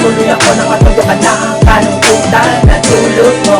Tuloy ako ng matutukan na Kanungkutan na dulot mo.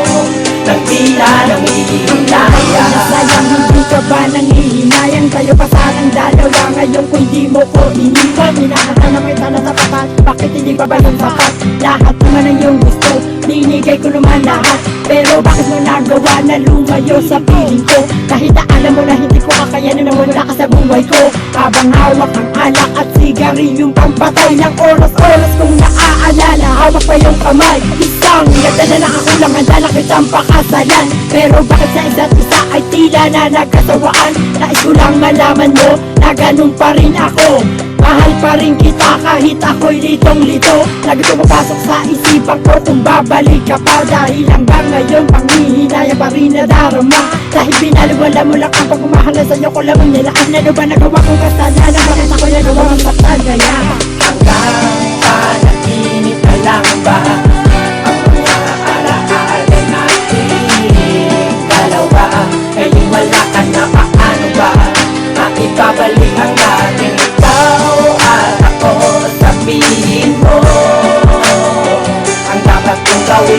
Nang tila ng ihilaya Sayang hindi ka ba nangihinayang Tayo pa sanang dalawa. Ngayon kung di mo ko iniwan Hinahanap kita na tapatan Bakit hindi pa ba yung sapat? Lahat naman ang iyong gusto. Binigay ko naman lahat. Pero bakit mo nagawa na lumayo sa piling ko? Kahit alam mo na hindi ko kakayanin na wala ka sa buhay ko. Habang hawak ang alak at sigaryong pampatay ng oras-oras kong naaalala. Hawak pa yung kamay Isang ganda na lang ako lang handa na kitang pakasalan. Pero bakit sa isa't isa ay tila na nagkasawaan? Nais ko lang malaman mo na ganun pa rin ako Mahal pa rin kita kahit ako'y litong-lito Lagi pumapasok sa isipan ko kung babalik ka pa. Dahil hanggang ngayon panghihinaya pa rin nadarama Dahil binaliwala mo lang ang pagmamahal na sa'yo ko lang ang nilaan Ano ba nagawa kong kasalanan. Bakit ako nagawa ang saktan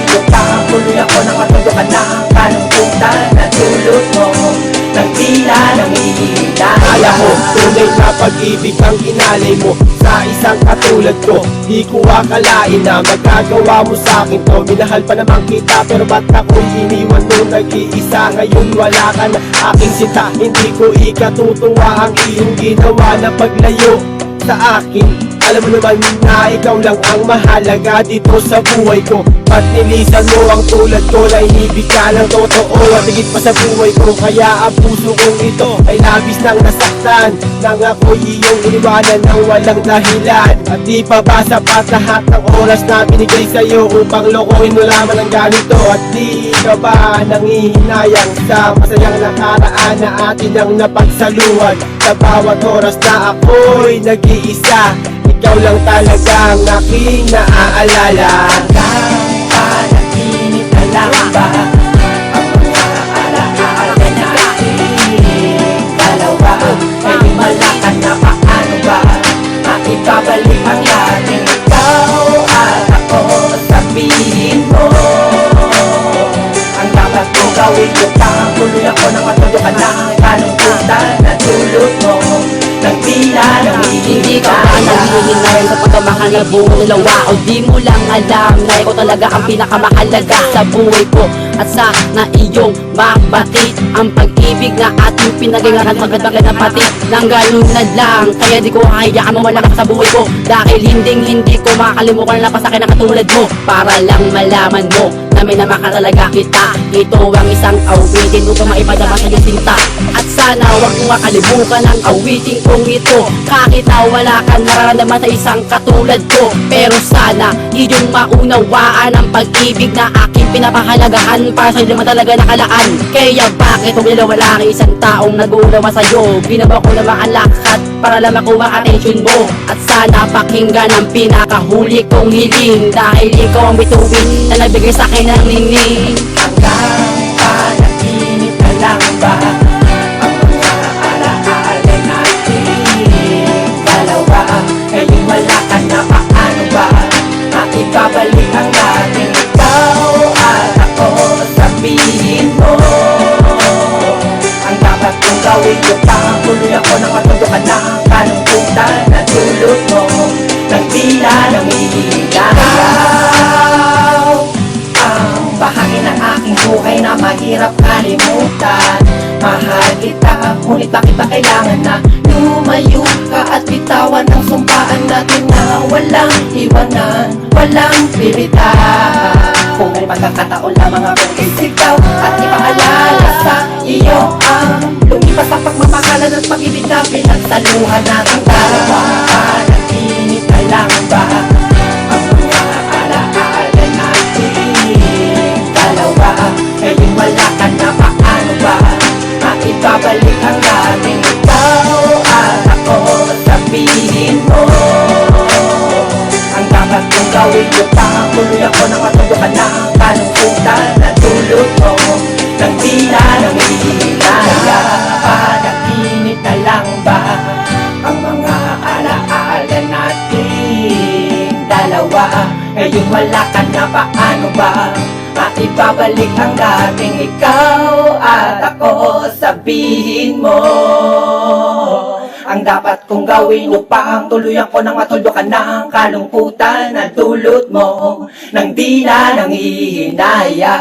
ko pa Tuloy ako ng matutukan na Kanungkutan na dulot mo Nang tila ng ihilaya Kaya mo, tunay na pag-ibig ang inalay mo Sa isang katulad ko. Di ko akalain na magagawa mo sa akin to. Minahal pa naman kita pero ba't ako'y iniwan mo nag-iisa Ngayon wala ka na aking sinta Hindi ko ikatutuwa ang iyong ginawa na paglayo sa akin alam mo naman na ikaw lang ang mahalaga dito sa buhay ko. Ba't nilisan mo ang tulad ko na inibig ka ng totoo. At higit pa sa buhay ko Kaya ang puso kong ito ay labis nang nasaktan. Nang ako'y iyong iniwanan ng walang dahilan. At di pa ba sapat lahat ng oras na binigay sa'yo Upang lokohin mo lamang ang ganito? At di ka ba nangihinayang sa masayang nakaraan na atin ang napagsaluhan? Sa bawat oras na ako'y nag-iisa ikaw lang talaga ang aking naaalala. Hanggang panaginip na lang ba Ang mga alaala natin Dalawa Ngayon wala ka na paano ba Maipabalik ang dating ikaw at ako Sabihin mo Ang dapat kong gawin ko pa Tuloy ako ng matutukan na. Kanungkutan na dulot mo Ng Hindi ka ba nanghihinayan sa pagkamahal na buong dalawa. O di mo lang alam na ikaw talaga ang pinakamahalaga sa buhay ko. At sa na iyong mabatid Ang pag-ibig na ating pinagalingan Magandang na pati Nang ganun na lang Kaya di ko hayaan mo wala ka sa buhay ko. Dahil hindi hindi ko makakalimutan na pa sa akin ang katulad mo. Para lang malaman mo na may namaka talaga kita. Ito ang isang awitin upang maipadama sa iyong sinta. At sana huwag mo makalimutan ang awitin kong ito. Kahit wala ka nararamdaman sa isang katulad ko. Pero sana iyong maunawaan ang pag-ibig na aking pinapahalagahan. Para sa naman talaga nakalaan. Kaya bakit kung wala ang isang taong nag-uulawa sa'yo? Binawa ko naman ang lahat para lang makuha attention mo? At sana pakinggan ang pinakahuli kong hiling. Dahil ikaw ang bituin na nagbigay sa akin ng ningning. Hanggang panaginip na lang ba gawin ko pa Tuloy ako ng matutukan na. Kanungkutan na dulot mo. Nang tila ng ihigalaw ang bahagi ng aking buhay na mahirap kalimutan. Mahal kita, ngunit bakit ba kailangan na lumayo ka at bitawan ang sumpaan natin na walang iwanan, walang pilitan Kung may pagkakataon lamang akong isigaw at ipaalala sa iyo ang lumipas sa pagmamahalan at pag-ibig na pinagsaluhan natin dalawa Panaginip na lang ba ang mga alaala natin Dalawa, ngayon wala ka na paano ba Maipabalik ang dating ikaw at ako Sabihin mo. Ang dapat kong ko pa Tuloy ako ng matutukan na mo. Nang ng Panaginip na lang Ngayon wala ka na paano ba? Maibabalik ang dating ikaw at ako Sabihin mo. Ang dapat kong gawin upang tuluyan ko ng matuldukan ng kalungkutan na dulot mo. Nang di na nangihinaya